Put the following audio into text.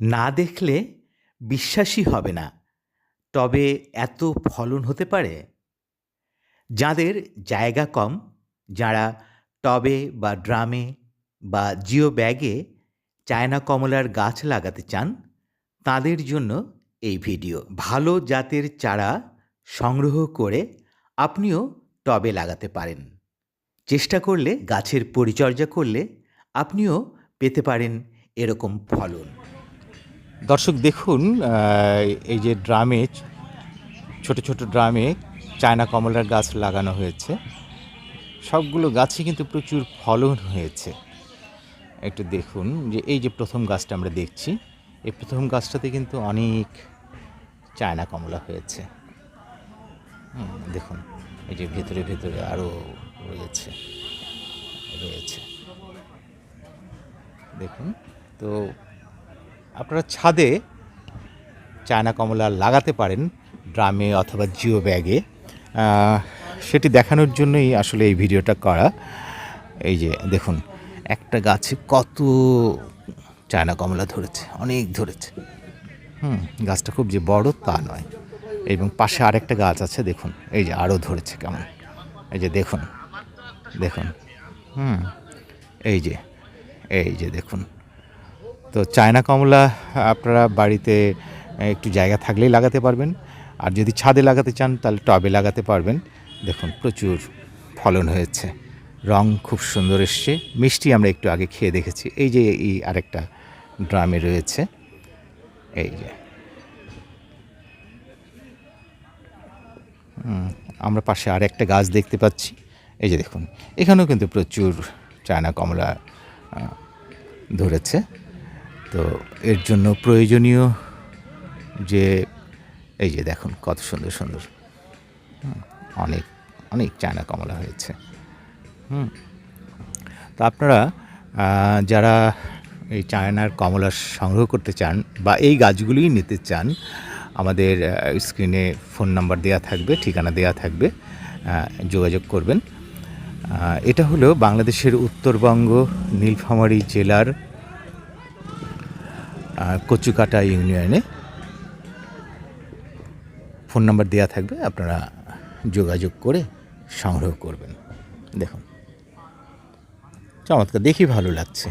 না দেখলে বিশ্বাসই হবে না। তবে এত ফলন হতে পারে? যাদের জায়গা কম, যারা টবে বা ড্রামে বা জিও ব্যাগে চায়না কমলার গাছ লাগাতে চান, তাদের জন্য এই ভিডিও। ভালো জাতের চারা সংগ্রহ করে আপনিও টবে লাগাতে পারেন। চেষ্টা করলে, গাছের পরিচর্যা করলে আপনিও পেতে পারেন এরকম ফলন। দর্শক দেখুন এই যে ড্রামে, ছোট ছোট ড্রামে চায়না কমলার গাছ লাগানো হয়েছে। সবগুলো গাছে কিন্তু প্রচুর ফলন হয়েছে। একটু দেখুন যে এই যে প্রথম গাছটা আমরা দেখছি, এই প্রথম গাছটাতে কিন্তু অনেক চায়না কমলা হয়েছে। দেখুন, এই যে ভেতরে ভেতরে আরও রয়েছে রয়েছে। দেখুন, তো আপনারা ছাদে চায়না কমলা লাগাতে পারেন ড্রামে অথবা জিও ব্যাগে। সেটি দেখানোর জন্যই আসলে এই ভিডিওটা করা। এই যে, দেখুন, একটা গাছে কত চায়না কমলা ধরেছে, অনেক ধরেছে। হুম, গাছটা খুব যে বড় তা নয়। এবং পাশে আরেকটা গাছ আছে, দেখুন, এই যে আরও ধরেছে কেমন। এই যে, দেখুন দেখুন, হুম, এই যে এই যে, দেখুন। তো চায়না কমলা, আপনারা বাড়িতে একটু জায়গা থাকলেই লাগাতে পারবেন। আর যদি ছাদে লাগাতে চান, তাহলে টবে লাগাতে পারবেন। দেখুন, প্রচুর ফলন হয়েছে। রং খুব সুন্দর এসছে। মিষ্টি আমরা একটু আগে খেয়ে দেখেছি। এই যে, এই আরেকটা ড্রামে রয়েছে। এই যে। আমরা পাশে আর একটা গাছ দেখতে পাচ্ছি। এই যে দেখুন, এখানেও কিন্তু প্রচুর চায়না কমলা ধরেছে। তো এর জন্য প্রয়োজনীয় যে, এই যে দেখুন কত সুন্দর সুন্দর। অনেক অনেক চায়না কমলা হয়েছে। হুম, তো আপনারা যারা এই চায়নার কমলা সংগ্রহ করতে চান বা এই গাছগুলিই নিতে চান, আমাদের স্ক্রিনে ফোন নাম্বার দেওয়া থাকবে, ঠিকানা দেওয়া থাকবে যোগাযোগ করবেন। এটা হলো বাংলাদেশের উত্তরবঙ্গ, নীলফামারী জেলার কচুকাটা ইউনিয়নে ফোন নাম্বার দেওয়া থাকবে, আপনারা যোগাযোগ করে সংগ্রহ করবেন। দেখুন, চমৎকার, দেখি ভালো লাগছে।